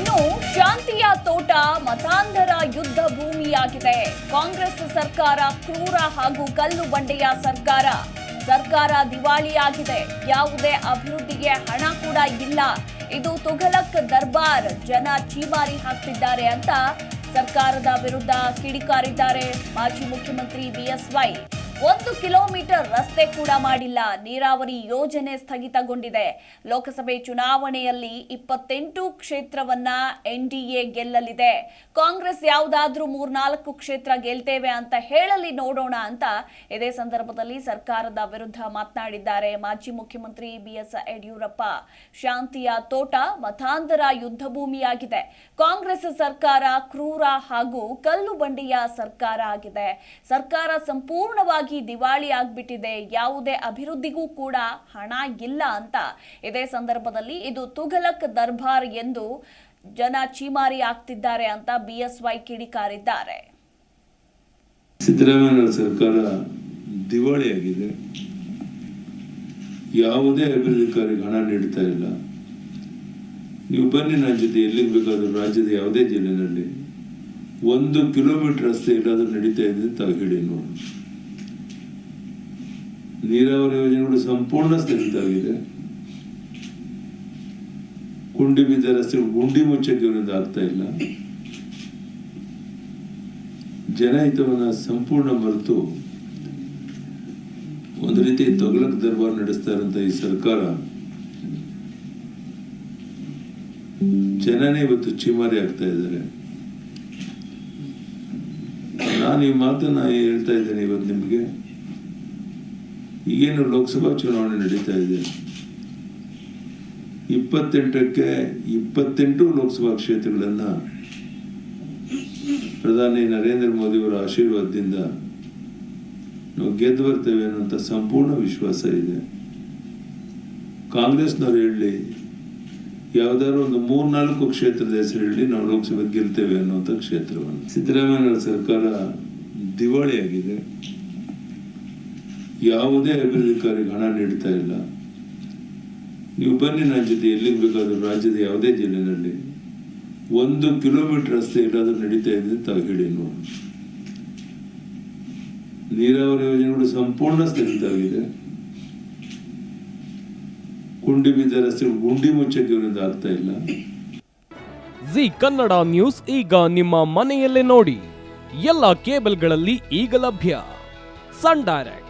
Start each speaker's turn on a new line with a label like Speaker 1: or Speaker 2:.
Speaker 1: ಇನ್ನು ಶಾಂತಿಯ ತೋಟ ಮತಾಂಧರ ಯುದ್ಧ ಭೂಮಿಯಾಗಿದೆ. ಕಾಂಗ್ರೆಸ್ ಸರ್ಕಾರ ಕ್ರೂರ ಹಾಗೂ ಕಲ್ಲು ಬಂಡೆಯ ಸರ್ಕಾರ. ಸರ್ಕಾರ ದಿವಾಳಿಯಾಗಿದೆ. ಯಾವುದೇ ಅಭಿವೃದ್ಧಿಗೆ ಹಣ ಕೂಡ ಇಲ್ಲ. ಇದು ತುಘಲಕ್ ದರ್ಬಾರ್, ಜನ ಚೀಮಾರಿ ಹಾಕ್ತಿದ್ದಾರೆ ಅಂತ ಸರ್ಕಾರದ ವಿರುದ್ಧ ಕಿಡಿಕಾರಿದ್ದಾರೆ ಮಾಜಿ ಮುಖ್ಯಮಂತ್ರಿ ಬಿಎಸ್ವೈ ಒಂದು ಕಿಲೋಮೀಟರ್ ರಸ್ತೆ ಕೂಡ ಮಾಡಿಲ್ಲ. ನೀರಾವರಿ ಯೋಜನೆ ಸ್ಥಗಿತಗೊಂಡಿದೆ. ಲೋಕಸಭೆ ಚುನಾವಣೆಯಲ್ಲಿ ಇಪ್ಪತ್ತೆಂಟು ಕ್ಷೇತ್ರವನ್ನ ಎನ್ಡಿಎ ಗೆಲ್ಲಲಿದೆ. ಕಾಂಗ್ರೆಸ್ ಯಾವುದಾದ್ರೂ ಮೂರ್ನಾಲ್ಕು ಕ್ಷೇತ್ರ ಗೆಲ್ತೇವೆ ಅಂತ ಹೇಳಲಿ ನೋಡೋಣ ಅಂತ ಇದೇ ಸಂದರ್ಭದಲ್ಲಿ ಸರ್ಕಾರದ ವಿರುದ್ಧ ಮಾತನಾಡಿದ್ದಾರೆ ಮಾಜಿ ಮುಖ್ಯಮಂತ್ರಿ ಬಿಎಸ್ ಯಡಿಯೂರಪ್ಪ. ಶಾಂತಿಯ ತೋಟ ಮತಾಂಧರ ಯುದ್ಧ ಭೂಮಿಯಾಗಿದೆ ಕಾಂಗ್ರೆಸ್ ಸರ್ಕಾರ ಕ್ರೂರ ಹಾಗೂ ಕಲ್ಲು ಬಂಡೆಯ ಸರ್ಕಾರ ಆಗಿದೆ. ಸರ್ಕಾರ ಸಂಪೂರ್ಣವಾಗಿ ದಿವಾಳಿ ಆಗ್ಬಿಟ್ಟಿದೆ. ಯಾವುದೇ ಅಭಿವೃದ್ಧಿಗೂ ಕೂಡ ಹಣ ಇಲ್ಲ ಅಂತ ಇದೇ ಸಂದರ್ಭದಲ್ಲಿ ಇದು ತುಘಲಕ್ ದರ್ಬಾರ್ ಎಂದು ಜನ ಚೀಮಾರಿ ಆಗ್ತಿದ್ದಾರೆ ಅಂತ ಬಿಎಸ್ವೈ ಕಿಡಿಕಾರಿದ್ದಾರೆ.
Speaker 2: ಸಿದ್ದರಾಮಯ್ಯ ಸರ್ಕಾರ ದಿವಾಳಿಯಾಗಿದೆ. ಯಾವುದೇ ಅಭಿವೃದ್ಧಿ ಕಾರ್ಯಕ್ಕೆ ಹಣ ನೀಡ್ತಾ ಇಲ್ಲ. ನೀವು ಬನ್ನಿ ನನ್ನ ಜೊತೆ, ಎಲ್ಲಿಗೆ ಬೇಕಾದ್ರೂ ರಾಜ್ಯದ ಯಾವುದೇ ಜಿಲ್ಲೆನಲ್ಲಿ ಒಂದು ಕಿಲೋಮೀಟರ್ ರಸ್ತೆ ಎಲ್ಲಾದ್ರೂ ನಡೀತಾ ಇದೆ ಅಂತ ಹೇಳಿ ನೋಡಿ. ನೀರಾವರಿ ಯೋಜನೆಗಳು ಸಂಪೂರ್ಣ ಸ್ಥಗಿತವಾಗಿದೆ. ಗುಂಡಿ ಬಿದ್ದ ರಸ್ತೆ, ಗುಂಡಿ ಮುಚ್ಚಕ್ಕೆ ಇವರಿಂದ ಆಗ್ತಾ ಇಲ್ಲ. ಜನಹಿತವನ್ನ ಸಂಪೂರ್ಣ ಮರೆತು ಒಂದು ರೀತಿ ತೊಗಲಕ್ ದರ್ಬಾರ್ ನಡೆಸ್ತಾ ಇರೋಂಥ ಈ ಸರ್ಕಾರ ಜನನೇ ಇವತ್ತು ಚಿಮಾರಿ ಆಗ್ತಾ ಇದ್ದಾರೆ. ನಾನು ಈ ಮಾತನ್ನ ಹೇಳ್ತಾ ಇದ್ದೇನೆ ಇವತ್ತು ನಿಮಗೆ. ಈಗೇನು ಲೋಕಸಭಾ ಚುನಾವಣೆ ನಡೀತಾ ಇದೆ? ಇಪ್ಪತ್ತೆಂಟಕ್ಕೆ ಇಪ್ಪತ್ತೆಂಟು ಲೋಕಸಭಾ ಕ್ಷೇತ್ರಗಳನ್ನು ಪ್ರಧಾನಿ ನರೇಂದ್ರ ಮೋದಿಯವರ ಆಶೀರ್ವಾದದಿಂದ ನಾವು ಗೆದ್ದು ಬರ್ತೇವೆ ಅನ್ನೋಂಥ ಸಂಪೂರ್ಣ ವಿಶ್ವಾಸ ಇದೆ. ಕಾಂಗ್ರೆಸ್ನವ್ರು ಹೇಳಲಿ ಯಾವುದಾದ್ರು ಒಂದು ಮೂರ್ನಾಲ್ಕು ಕ್ಷೇತ್ರದ ಹೆಸರು ಹೇಳಿ ನಾವು ಲೋಕಸಭೆ ಗೆಲ್ತೇವೆ ಅನ್ನುವಂಥ ಕ್ಷೇತ್ರವನ್ನು. ಸಿದ್ದರಾಮಯ್ಯ ಸರ್ಕಾರ ದಿವಾಳಿಯಾಗಿದೆ. ಯಾವುದೇ ಅಭಿವೃದ್ಧಿ ಕಾರ್ಯಕ್ಕೆ ಹಣ ನೀಡ್ತಾ ಇಲ್ಲ. ನೀವು ಬನ್ನಿ ನನ್ನ ಜೊತೆ, ಎಲ್ಲಿಗೆ ಬೇಕಾದ್ರೂ ರಾಜ್ಯದ ಯಾವುದೇ ಜಿಲ್ಲೆನಲ್ಲಿ. ಒಂದು ಕಿಲೋಮೀಟರ್ ರಸ್ತೆ ಏನಾದರೂ ನಡೀತಾ ಇದೆ ಅಂತ ಹೇಳಿ ನೀರಾವರಿ ಯೋಜನೆಗಳು ಸಂಪೂರ್ಣ ಸ್ಥಗಿತವಾಗಿದೆ. ಗುಂಡಿ ಬಿದ್ದ ರಸ್ತೆ ಗುಂಡಿ ಮುಚ್ಚಕ್ಕೆ ಆಗ್ತಾ ಇಲ್ಲ.
Speaker 3: ಜಿ ಕನ್ನಡ ನ್ಯೂಸ್ ಈಗ ನಿಮ್ಮ ಮನೆಯಲ್ಲೇ ನೋಡಿ. ಎಲ್ಲ ಕೇಬಲ್ಗಳಲ್ಲಿ ಈಗ ಲಭ್ಯ. Sun Direct.